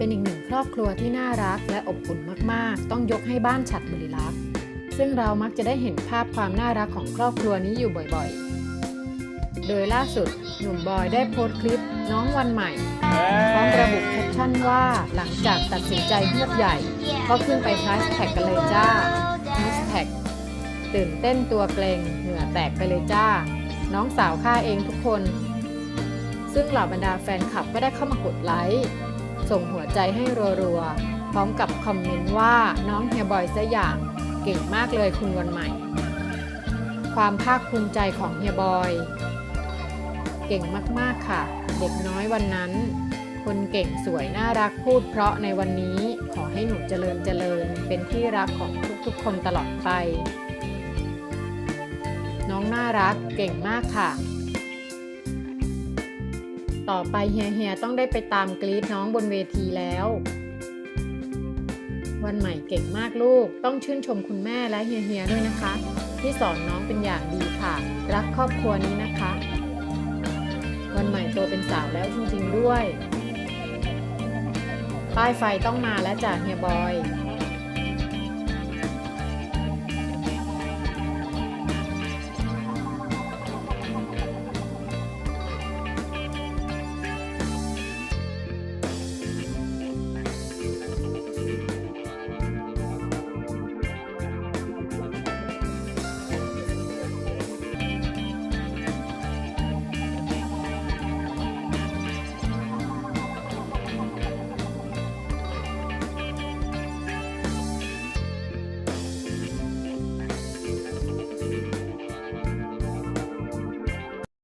เป็นอีกหนึ่งครอบครัวที่น่ารักและอบอุ่นมากๆ ต้องยกให้บ้านฉัดบรีรักษ์ซึ่งเรามักจะได้เห็นภาพความน่ารักของครอบครัวนี้อยู่บ่อยๆ โดยล่าสุดหนุ่มบอยได้โพสต์คลิปน้องวันใหม่พร้อมระบุแคปชั่นว่าหลังจากตัดสินใจเฮือกใหญ่ ก็ขึ้นไปแฮชแท็กกันเลยจ้าแฮชแท็กตื่นเต้นตัวเกรงเหงื่อแตกไปเลยจ้า น้องสาวข้าเองทุกคน ซึ่งเหล่าบรรดาแฟนคลับก็ได้เข้ามากดไลค์ ส่งหัวใจให้รัวๆ พร้อมกับคอมเมนต์ว่าน้องเฮียบอยซะอย่างเก่งมากเลยคุณวันใหม่ ความภาคภูมิใจของเฮียบอย เก่งมากๆค่ะ เด็กน้อยวันนั้น คนเก่งสวยน่ารักพูดเพราะในวันนี้ขอให้หนูเจริญเจริญ เป็นที่รักของทุกๆคนตลอดไป น้องน่ารักเก่งมากค่ะ ต่อไปเฮียเฮียต้องได้ไปตามกรีดน้องบนเวทีแล้ว วันใหม่เก่งมากลูก ต้องชื่นชมคุณแม่และเฮียเฮียด้วยนะคะ ที่สอนน้องเป็นอย่างดีค่ะ รักครอบครัวนี้นะคะ วันใหม่โตเป็นสาวแล้วจริงๆด้วย ป้ายไฟต้องมาแล้วจ้ะเฮียบอย